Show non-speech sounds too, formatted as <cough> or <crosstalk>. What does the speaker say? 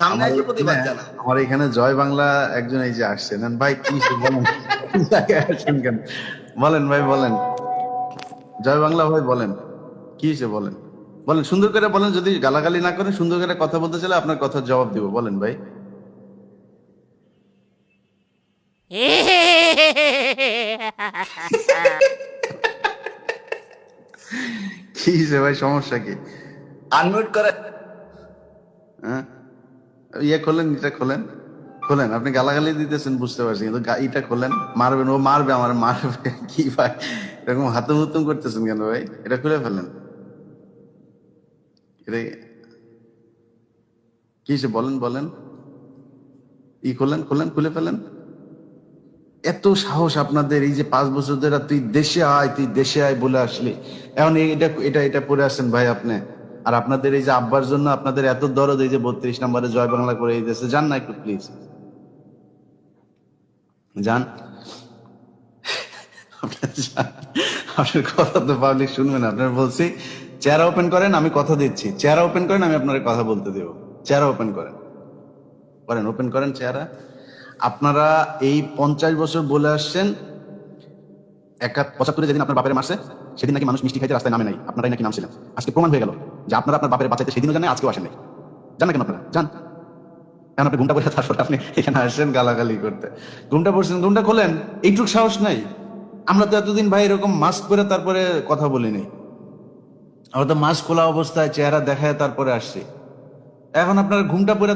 আমার এখানে- জয় বাংলা একজন এই যে আসছেন ভাই কি বলেন আসেন কেন? বলেন ভাই বলেন। জয় বাংলা ভাই বলেন। কি সে বলেন। বলেন সুন্দর করে বলেন যদি গালাগালি না করেন সুন্দর করে কথা বলতে চাইলে আপনার কথার জবাব দিব। বলেন ভাই। <laughs> কি সে ভাই সমস্যা কি? আনমিউট করে। হ্যাঁ? ইয়ে খোলেন, এটা খোলেন। খোলেন, আপনি গালাগালি দিতেছেন, বুঝতে পারছি, কিন্তু ইটা খোলেন, মারবেন, ও মারবে, আমার মারবে, <laughs> কি ভাই? এরকম হাতুম হুতুম করতেছেন কেন ভাই? এটা খুলে ফেলেন। এটা কি বলেন বলেন। ই খোলেন খোলেন, খুলে ফেলেন। এত সাহস আপনাদের, এই যে পাঁচ বছর ধরে তুই দেশে আয়, তুই দেশে আয় বলে আসলি। এখন এটা এটা এটা পরে আসেন ভাই আপনি। আর আপনাদের এই যে আব্বার জন্য আপনাদের এত দরদ, এই যে বত্রিশ নম্বরে জয় বাংলা করে দেশে যান না একটু প্লিজ যান। আপনার কথা তো পাবলিক শুনবেন, আপনার বলছি চেহারা ওপেন করেন, আমি কথা দিচ্ছি। চেহারা ওপেন করেন, আমি আপনার কথা বলতে দেব। চেহারা ওপেন করেন। করেন ওপেন করেন চেহারা আপনারা এই পঞ্চাশ বছর বলে আসছেন, একা পঁচাত্তরে যেদিন আপনার বাপের মারছে, সেদিন নাকি মানুষ মিষ্টি খাইতে রাস্তায় নামে নাই, আপনারাই নাকি নামছিলেন। আজকে প্রমাণ হয়ে গেল। যে আপনারা আপনার বাপের বাঁচাইতে সেদিনও জানেন আজকেও আসেন নাই। জান কেন আপনারা? যান এখন আপনি ঘুমটা পড়ে তারপর আপনি এখানে আসেন গালাগালি করতে। ঘুমটা পড়ছেন, ঘুমটা খোলেন, এইটুক সাহস নাই। আমরা তো এতদিন ভাই এরকম মাস্ক পরে তারপরে কথা বলি নাই আমরা তো মাস্ক খোলা অবস্থায় চেহারা দেখায় তারপরে আসছি। এখন আপনার ঘুমটা পরে